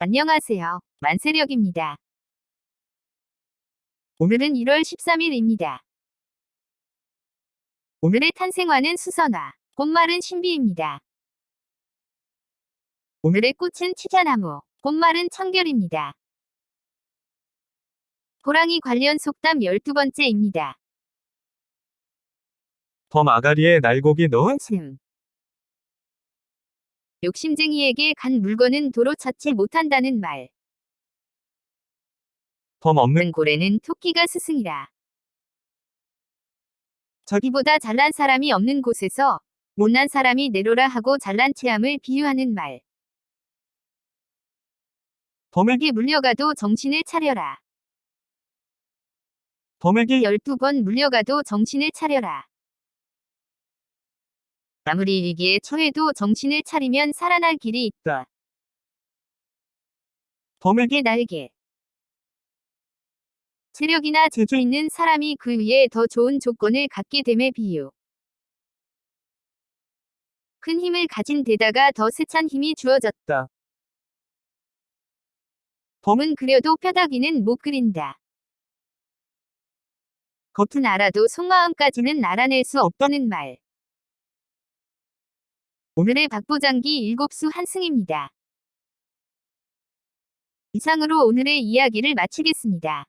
안녕하세요. 만세력입니다. 오늘은 1월 13일입니다. 오늘의 탄생화는 수선화, 꽃말은 신비입니다. 오늘의 꽃은 치자나무, 꽃말은 청결입니다. 호랑이 관련 속담 12번째입니다. 범 아가리에 날고기 넣은 침. 욕심쟁이에게 간 물건은 도로 찾지 못한다는 말. 범 없는 은 고래는 토끼가 스승이라. 자기- 자기보다 잘난 사람이 없는 곳에서 못난 사람이 내로라 하고 잘난 체함을 비유하는 말. 범에게 에게 물려가도 정신을 차려라. 범에게 12번 물려가도 정신을 차려라. 아무리 위기에 처해도 정신을 차리면 살아날 길이 있다. 범에게 날개. 체력이나 재주 있는 사람이 그 위에 더 좋은 조건을 갖게 됨의 비유. 큰 힘을 가진 데다가 더 세찬 힘이 주어졌다. 범은 그려도 뼈다귀는 못 그린다. 겉은 알아도 속마음까지는 알아낼 수 없다는 말. 오늘의 박보장기 일곱수 한승입니다. 이상으로 오늘의 이야기를 마치겠습니다.